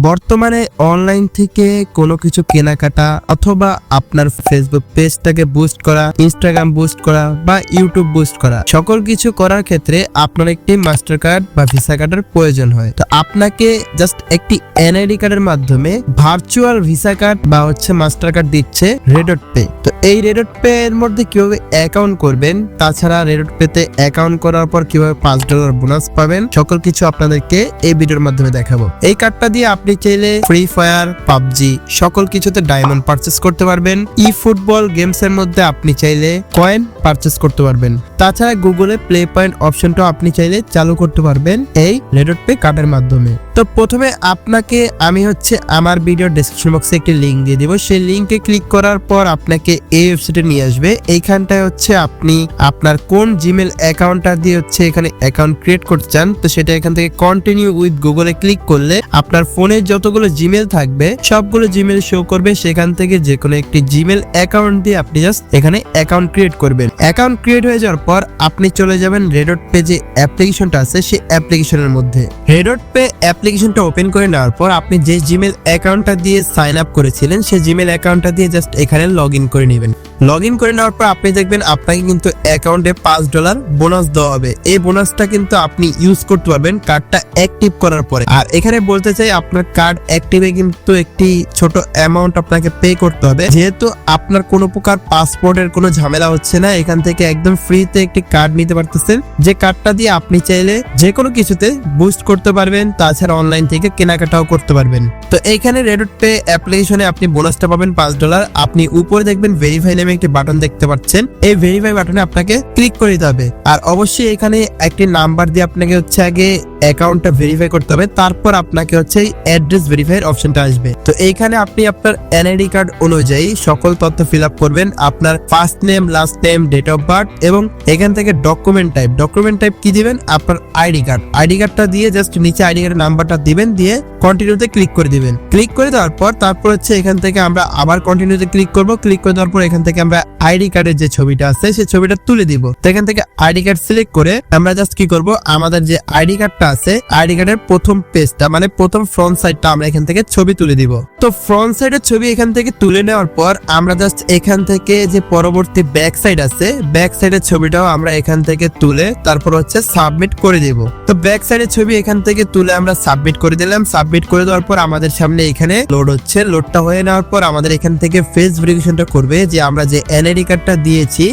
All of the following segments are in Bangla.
বর্তমানে অনলাইন থেকে কোনো কিছু কেনাকাটা অথবা আপনার ফেসবুক পেজটাকে বুস্ট করা ইনস্টাগ্রাম বুস্ট করা বা ইউটিউব বুস্ট করা, সকল কিছু করার ক্ষেত্রে আপনার একটি মাস্টার কার্ড বা ভিসা কার্ডের প্রয়োজন হয়। তো আপনাকে জাস্ট একটি এনআইডি কার্ডের মাধ্যমে ভার্চুয়াল ভিসা কার্ড বা হচ্ছে মাস্টার কার্ড দিচ্ছে রেডট পে তো এই রেডট পে এর মধ্যে কীভাবে অ্যাকাউন্ট করবেন, তাছাড়া রেডট পেতে অ্যাকাউন্ট করার পর কীভাবে পাঁচ ডলার বোনাস পাবেন, সকল কিছু আপনাদেরকে এই ভিডিওর মাধ্যমে দেখাবো। এই কার্ডটা দিয়ে আপনি চাইলে ফ্রি ফায়ার পাবজি সকল কিছুতে ডায়মন্ড পারচেস করতে পারবেন। ই ফুটবল গেমস এর মধ্যে আপনি চাইলে কয়েন পারচেস করতে পারবেন। তাছাড়া গুগলে প্লে পয়েন্ট অপশনটাও আপনি চাইলে চালু করতে পারবেন এই রেডট পে কার্ডের মাধ্যমে। তো প্রথমে আপনাকে আমি হচ্ছে আমার ভিডিও ডেসক্রিপশন বক্সে একটি লিংক দিয়ে দিব। সেই লিংকে ক্লিক করার পর আপনাকে এই ওয়েবসাইটে নিয়ে আসবে। এইখানটায় হচ্ছে আপনি আপনার কোন জিমেল অ্যাকাউন্টটা দিয়ে হচ্ছে এখানে অ্যাকাউন্ট ক্রিয়েট করতে চান, তো সেটা এখান থেকে কন্টিনিউ উইথ গুগলে ক্লিক করলে আপনার ফোনে যতগুলো জিমেল থাকবে, সবগুলো জিমেল শো করবে। সেখান থেকে যে কোনো একটি জিমেল অ্যাকাউন্ট দিয়ে আপনি জাস্ট এখানে অ্যাকাউন্ট ক্রিয়েট করবেন। অ্যাকাউন্ট ক্রিয়েট হয়ে যাওয়ার পর আপনি চলে যাবেন রেডট পে যে অ্যাপ্লিকেশনটা আছে, সেই অ্যাপ্লিকেশনের মধ্যে। রেডট পে অ্যাপ্লিকেশনটা ওপেন করে নেওয়ার পর আপনি যে জিমেল অ্যাকাউন্টটা দিয়ে সাইন আপ করেছিলেন, সেই জিমেল অ্যাকাউন্টটা দিয়ে জাস্ট এখানে লগ ইন করে নেবেন। লগ ইন করে নেওয়ার পর আপনি দেখবেন আপনাকে কিন্তু অ্যাকাউন্টে পাঁচ ডলার বোনাস দেওয়া হবে। এই বোনাসটা কিন্তু আপনি ইউজ করতে পারবেন কার্ডটা অ্যাক্টিভ করার পরে। আর এখানে বলতে চাই, আপনার কার্ড অ্যাক্টিভে কিন্তু একটি ছোট অ্যামাউন্ট আপনাকে পে করতে হবে। যেহেতু আপনার কোনো প্রকার পাসপোর্টের কোনো ঝামেলা হচ্ছে না, এখান থেকে একদম ফ্রিতে একটি কার্ড নিতে পারতেছেন। যে কার্ডটা দিয়ে আপনি চাইলে যে কোনো কিছুতে বুস্ট করতে পারবেন, তাছাড়া অনলাইন থেকে কেনাকাটাও করতে পারবেন। তো এইখানে রেডট পে অ্যাপ্লিকেশনে আপনি বোনাসটা পাবেন পাঁচ ডলার আপনি উপরে দেখবেন ভেরিফাই নামে একটি বাটন দেখতে পাচ্ছেন। এই ভেরিফাই বাটনে আপনাকে ক্লিক করে দিতে হবে। আর অবশ্যই এখানে একটি নাম্বার দিয়ে আপনাকে হচ্ছে আগে অ্যাকাউন্টটা ভেরিফাই করতে হবে, তারপর আপনাকে হচ্ছে অ্যাড্রেস ভেরিফাইয়ের অপশনটা আসবে। তো এইখানে আপনি আপনার এনআইডি কার্ড অনুযায়ী সকল তথ্য ফিল আপ করবেন, আপনার first name last name date of birth এবং এখান থেকে ডকুমেন্ট টাইপ ডকুমেন্ট টাইপ কি দিবেন? আপনার আইডি কার্ড আইডি কার্ডটা দিয়ে জাস্ট নিচে আইডি কার্ডের নাম্বারটা দিবেন, দিয়ে কন্টিনিউতে ক্লিক করে দিবেন। ক্লিক করে দেওয়ার পর তারপর হচ্ছে এখান থেকে আমরা আবার কন্টিনিউতে ক্লিক করব। ক্লিক করে দেওয়ার পর এখান থেকে আমরা আইডি কার্ডের যে ছবিটা আছে সেই ছবিটা তুলে দিব। তো এখান থেকে আইডি কার্ড সিলেক্ট করে আমরা জাস্ট কি করব? আমাদের যে আইডি কার্ডটা আছে, আইডি কার্ডের প্রথম পেজটা মানে প্রথম ফ্রন্ট সাইডটা আমরা এখান থেকে ছবি তুলে দিব। তো ফ্রন্ট সাইডের ছবি এখান থেকে তুলে নেওয়ার পর আমরা জাস্ট এখান থেকে যে পরবর্তী ব্যাক সাইড আছে ব্যাক সাইডের ছবিটাও আমরা এখান থেকে তুলে তারপর হচ্ছে সাবমিট করে দিব। তো ব্যাক সাইডের ছবি এখান থেকে তুলে আমরা সাবমিট করে দিলাম। সাবমিট করে দেওয়ার পর আমাদের সামনে এখানে লোড হচ্ছে। লোডটা হয়ে নেওয়ার পর আমাদের এখান থেকে ফেস ভেরিফিকেশনটা করবে যে আমরা যে এনআইডি কার্ডটা দিয়েছি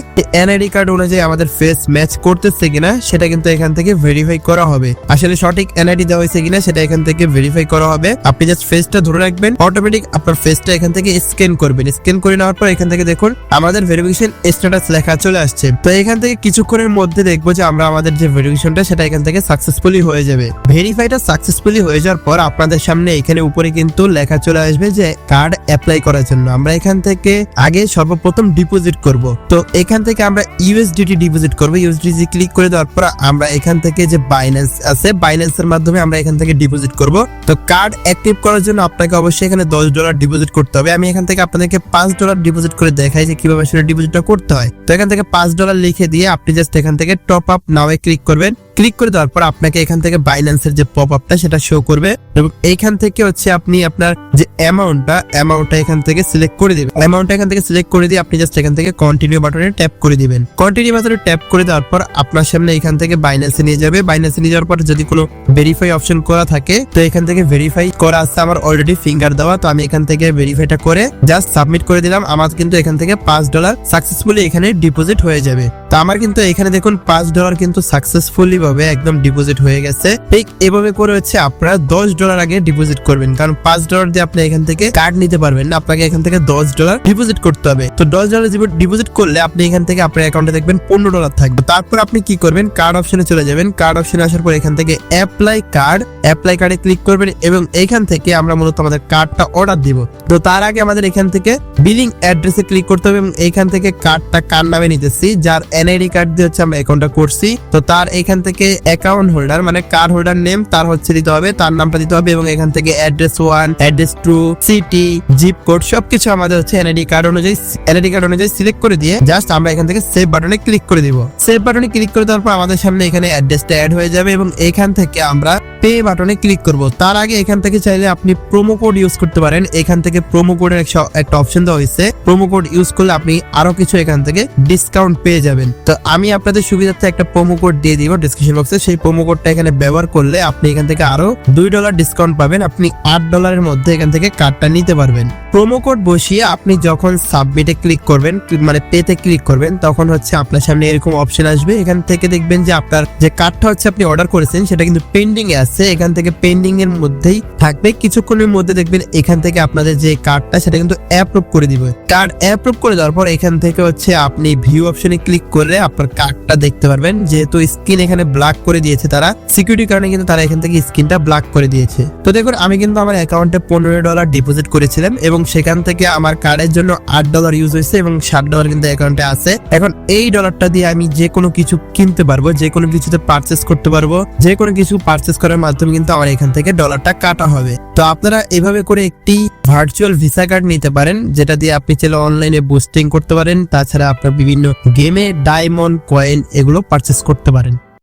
এনআইডি কার্ড অনুযায়ী আমাদের ফেস ম্যাচ করতেছে কিনা, সেটা কিন্তু এখান থেকে ভেরিফাই করা হবে। আসলে সঠিক এনআইডি দেওয়া হয়েছে কিনা সেটা এখান থেকে ভেরিফাই করা হবে। আপনি জাস্ট ফেসটা ধরে রাখবেন অটোমেটিক আপনার ফেসটা এখান থেকে স্ক্যান করবেন। স্ক্যান করে নেওয়ার পর এখান থেকে দেখুন, আমাদের ভেরিফিকেশন স্ট্যাটাস লেখা চলে আসছে। তো এখান থেকে কিছুক্ষণের মধ্যে দেখব যে আমরা আমাদের যে ভেরিফিকেশনটা সেটা এখান থেকে সাকসেসফুলি হয়ে যাবে। ভেরিফাইটা সাকসেসফুলি হয়ে যাওয়ার পর আপনাদের সামনে এখানে উপরে কিন্তু লেখা চলে আসবে যে কার্ড অ্যাপ্লাই করার জন্য। আমরা এখান থেকে আগে সর্বপ্রথম ডিপোজিট করব। তো এখান থেকে আমরা ইউএসডিটি ডিপোজিট করব। ইউএসডিটি ক্লিক করে দেওয়ার পর আমরা এখান থেকে যে বাইন্যান্স আছে বাইন্যান্সের মাধ্যমে আমরা এখান থেকে ডিপোজিট করব। তো কার্ড অ্যাক্টিভ করার জন্য আপনাকে অবশ্যই এখানে দশ ডলার ডিপোজিট করতে হবে। আমি এখান থেকে আপনাদেরকে পাঁচ ডলার ডিপোজিট করে দেখাই যে কীভাবে সেটা ডিপোজিটটা করতে হয়। তো এখান থেকে পাঁচ ডলার লিখে দিয়ে আপনি জাস্ট এখান থেকে টপ আপ নাওয়ে ক্লিক করবেন। ক্লিক করে দেওয়ার পর আপনাকে এখান থেকে বাইন্যান্সের যে পপ আপটা সেটা শো করবে এবং এইখান থেকে হচ্ছে আপনি আপনার যে অ্যামাউন্টটা অ্যামাউন্টটা এখান থেকে সিলেক্ট করে দিবেন। অ্যামাউন্টটা এখান থেকে সিলেক্ট করে দিয়ে আপনি জাস্ট এখান থেকে কন্টিনিউ বাটনে ট্যাপ করে দিবেন। কন্টিনিউ বাটনে ট্যাপ করে দেওয়ার পর আপনার সামনে এখান থেকে বাইন্যান্সে নিয়ে যাবে। বাইন্যান্সে নিয়ে যাওয়ার পর যদি কোনো ভেরিফাই অপশন করা থাকে, তো এখান থেকে ভেরিফাই করা আছে আমার অলরেডি ফিঙ্গার দেওয়া। তো আমি এখান থেকে ভেরিফাইটা করে জাস্ট সাবমিট করে দিলাম। আমার কিন্তু এখান থেকে পাঁচ ডলার সাকসেসফুলি এখানে ডিপোজিট হয়ে যাবে। তো আমার কিন্তু এখানে দেখুন পাঁচ ডলার কিন্তু সাকসেসফুলি ভাবে একদম ডিপোজিট হয়ে গেছে। ঠিক এভাবে করে হচ্ছে আপনারা দশ ডলার আগে ডিপোজিট করবেন। কারণ পাঁচ ডলার দিয়ে আপনি এখান থেকে কার্ড নিতে পারবেন না। আপনাকে এখান থেকে দশ ডলার ডিপোজিট করতে হবে। তো দশ ডলার ডিপোজিট করলে আপনি এখান থেকে আপনার অ্যাকাউন্টে দেখবেন পনেরো ডলার থাকবে। তারপর আপনি কি করবেন? কার্ড অপশনে চলে যাবেন। কার্ড অপশনে আসার পর এখান থেকে অ্যাপ্লাই কার্ড অ্যাপ্লাই কার্ডে ক্লিক করবেন এবং এইখান থেকে আমরা মূলত আমাদের কার্ডটা অর্ডার দিব। তো তার আগে আমাদের এখান থেকে বিলিং অ্যাড্রেসে ক্লিক করতে হবে এবং এখান থেকে কার্ডটা কার নামে নিতেছি? যার এনআইডি কার্ড দিয়ে হচ্ছে আমরা অ্যাকাউন্টটা করছি। তো তার এখান থেকে অ্যাকাউন্ট হোল্ডার মানে কার্ড হোল্ডার নেম তার হচ্ছে দিতে হবে, তার নামটা দিতে হবে এবং এখান থেকে address one address two city zip code সবকিছু আমাদের হচ্ছে এনআইডি কার্ড অনুযায়ী এনআইডি কার্ড অনুযায়ী সিলেক্ট করে দিয়ে জাস্ট আমরা এখান থেকে সেভ বাটনে ক্লিক করে দিব। সেভ বাটনে ক্লিক করে দেওয়ার পর আমাদের সামনে এখানে অ্যাড্রেসটা অ্যাড হয়ে যাবে এবং এখান থেকে আমরা পে বাটনে ক্লিক করব। তার আগে এখান থেকে চাইলে আপনি প্রোমো কোড ইউজ করতে পারেন। এখান থেকে প্রোমো কোডের একটা অপশন দেওয়া হয়েছে। প্রোমো কোড ইউজ করলে আপনি আরও কিছু এখান থেকে ডিসকাউন্ট পেয়ে যাবেন। তো আমি আপনাদের সুবিধার্থে একটা প্রোমো কোড দিয়ে দিব ডিসক্রিপশন বক্সে সেই প্রোমো কোডটা এখানে ব্যবহার করলে আপনি এখান থেকে আরও দুই ডলার ডিসকাউন্ট পাবেন। আপনি আট ডলারের মধ্যে এখান থেকে কার্ডটা নিতে পারবেন। প্রোমো কোড বসিয়ে আপনি যখন সাবমিটে ক্লিক করবেন মানে পেতে ক্লিক করবেন, তখন হচ্ছে আপনার সামনে এরকম অপশন আসবে। এখান থেকে দেখবেন যে আপনার যে কার্ডটা হচ্ছে আপনি অর্ডার করেছেন, সেটা কিন্তু পেন্ডিং এ আছে। এখান থেকে পেন্ডিং এর মধ্যেই থাকবে। কিছুক্ষণের মধ্যে দেখবেন এখান থেকে আপনাদের যে কার্ডটা সেটা কিন্তু অ্যাপ্রুভ করে দিবে। কার্ড অ্যাপ্রুভ করে দেওয়ার পর এখান থেকে হচ্ছে আপনি ভিউ অপশনে ক্লিক করে আপনার কার্ডটা দেখতে পারবেন। যেহেতু স্ক্রিন এখানে ব্ল্যাক করে দিয়েছে তারা সিকিউরিটি কারণে কিন্তু তারা এখান থেকে স্ক্রিনটা ব্ল্যাক করে দিয়েছে। তো দেখুন, আমি কিন্তু আমার অ্যাকাউন্টে পনেরো ডলার ডিপোজিট করেছিলাম এবং সেখান থেকে আমার কার্ডের জন্য আট ডলার ইউজ হয়েছে এবং ষাট ডলার কিন্তু অ্যাকাউন্টে আছে। এখন এই ডলারটা দিয়ে আমি যে কোনো কিছু কিনতে পারব, যে কোনো কিছুতে পারচেস করতে পারব, যে কোনো কিছু পারচেস করার মাধ্যমে কিন্তু আমার এখান থেকে ডলারটা কাটা হবে। তো আপনারা এভাবে করে একটি ভার্চুয়াল ভিসা কার্ড নিতে পারেন, যেটা দিয়ে আপনি চাইলে অনলাইনে বুস্টিং করতে পারেন। তাছাড়া আপনার বিভিন্ন গেমে ডায়মন্ড কয়েন এগুলো পারচেস করতে পারেন।